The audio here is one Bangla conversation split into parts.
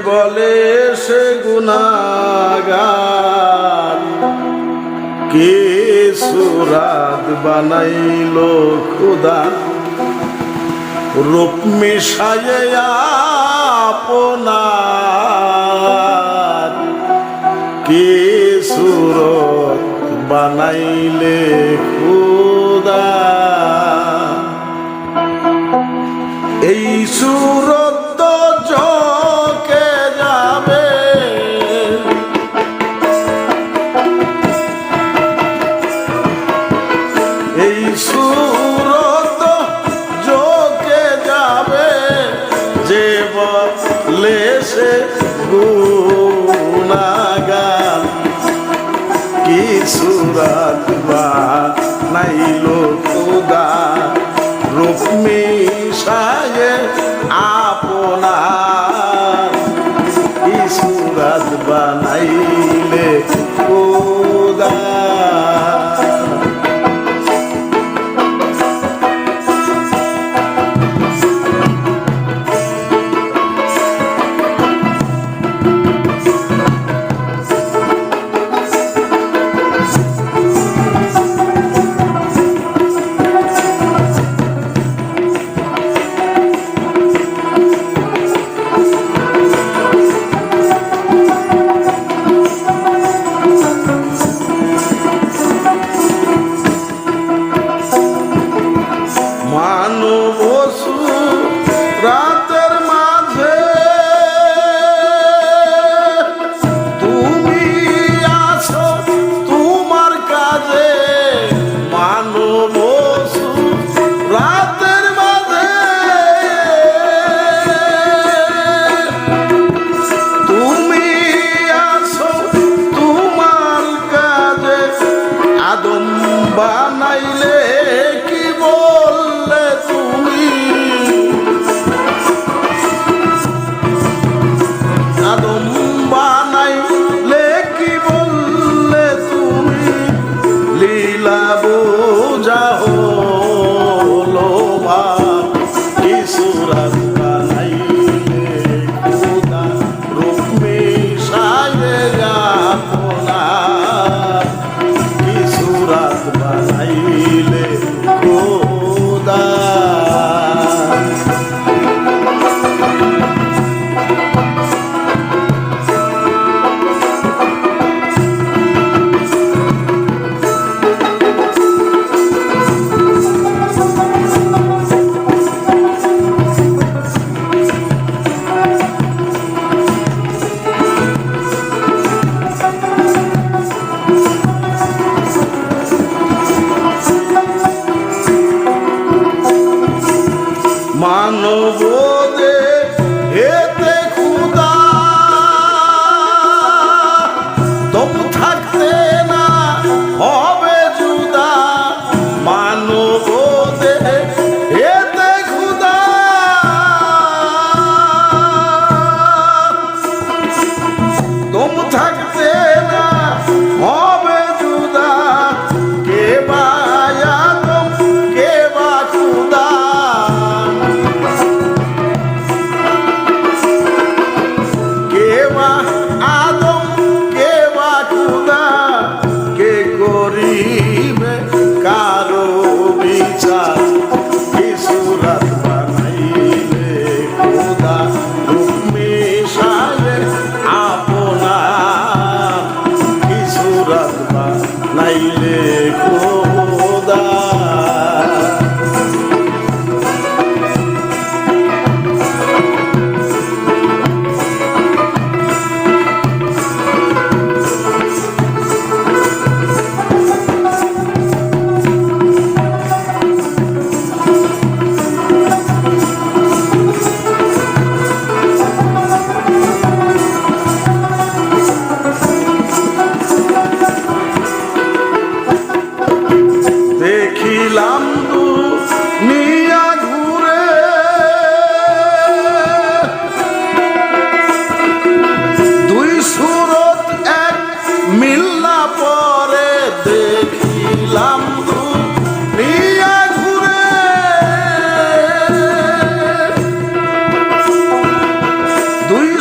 বলে সে গুনাগার। কে সুরাত বানাইল খুদা। রূপ মিশায়ে আপনার। কে সুরত বানাইলে খুদা। সুরাত বা নাইল খুদা রূপ মিশায়ে আপনার। কি সুরাত বানাইলে বানাইলে কি বললে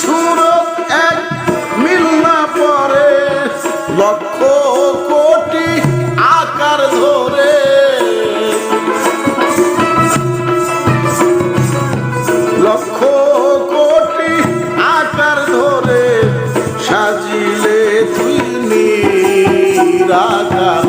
সুর এক মিল না পরে, লক্ষ কোটি আকার ধরে। লক্ষ কোটি আকার ধরে সাজিলে তুই নিরাকার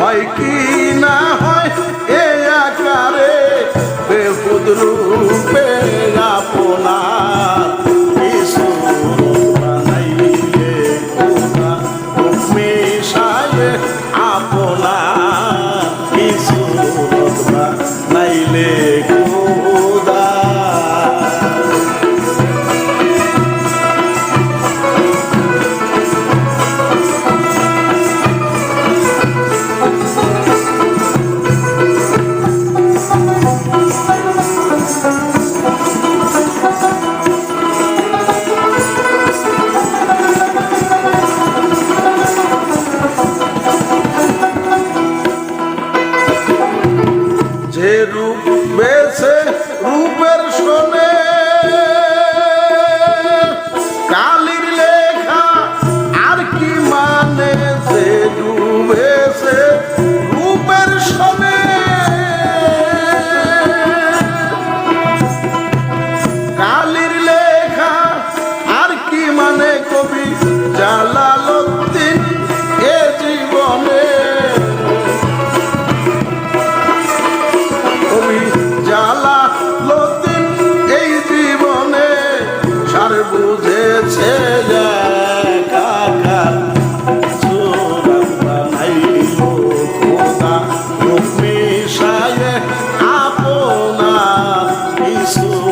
হয় কি না হয় baby.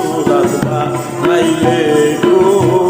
সুরাত বানাইলে খোদা